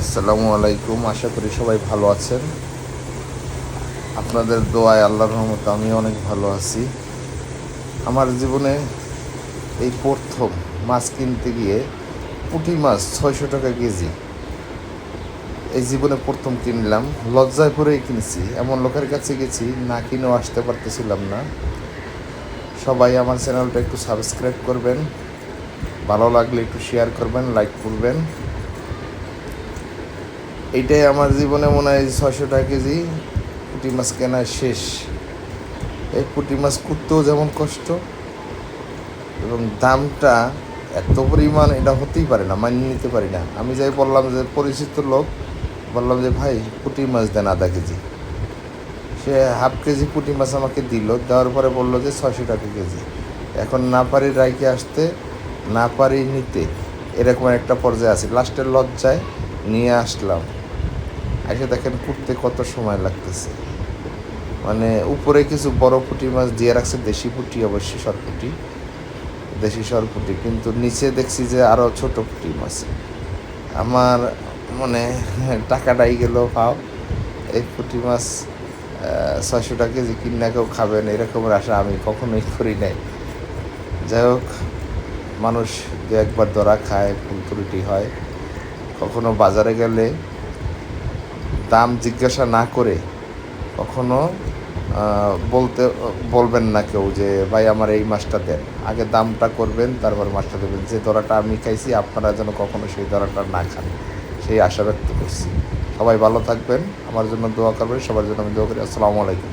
আসসালামু আলাইকুম, আশা করি সবাই ভালো আছেন। আপনাদের দোয়ায় আল্লাহর রহমতে আমি অনেক ভালো আছি। আমার জীবনে এই প্রথম মাছ কিনতে গিয়ে পুঁটি মাছ ছয়শো টাকা কেজি। এই জীবনে প্রথম কিনলাম, লজ্জায় পরেই কিনেছি। এমন লোকের কাছে গেছি, না কিনেও আসতে পারতেছিলাম না। সবাই আমার চ্যানেলটা একটু সাবস্ক্রাইব করবেন, ভালো লাগলে একটু শেয়ার করবেন লাইক করবেন। এইটাই আমার জীবনে মনে হয় ছয়শো টাকা কেজি পুঁটি মাছ কেনা শেষ। এই পুঁটি মাছ করতেও যেমন কষ্ট এবং দামটা এত পরিমাণ এটা হতেই পারে না, মানিয়ে নিতে পারি না। আমি যাই বললাম যে পরিচিত লোক, বললাম যে, ভাই, পুঁটি মাছ দেন আধা কেজি। সে হাফ কেজি পুঁটি মাছ আমাকে দিল, দেওয়ার পরে বলল যে, ছয়শো টাকা কেজি। এখন না পারি রাইকে আসতে, না পারি নিতে, এরকম একটা পর্যায়ে আছে। লাস্টের লজ্জায় নিয়ে আসলাম। এসে দেখেন কুটতে কত সময় লাগতেছে। মানে উপরে কিছু বড় পুঁটি মাছ দিয়ে রাখছে, দেশি পুঁটি অবশ্যই সরপুটি দেশি সরপুটি কিন্তু নিচে দেখছি যে আরও ছোট পুঁটি মাছ। আমার মানে টাকাটাই গেল পাও। এই পুঁটি মাছ ছয়শো টাকা কেজি কিনা কেউ খাবেন এরকমের আশা আমি কখনোই করি নাই। যাই হোক, মানুষ দু একবার ধরা খায় ত্রুটি হয়। কখনো বাজারে গেলে দাম জিজ্ঞাসা না করে কখনো বলতে, বলবেন না কেউ যে, ভাই, আমার এই মাছটা দেন। আগে দামটা করবেন, তারপর মাছটা দেবেন। যে দরাটা আমি খাইছি, আপনারা যেন কখনো সেই দরাটা না খান। সেই আশা ব্যক্ত করছি। সবাই ভালো থাকবেন। আমার জন্য দোয়া করবেন, সবার জন্য আমি দোয়া করি। আসসালামু আলাইকুম।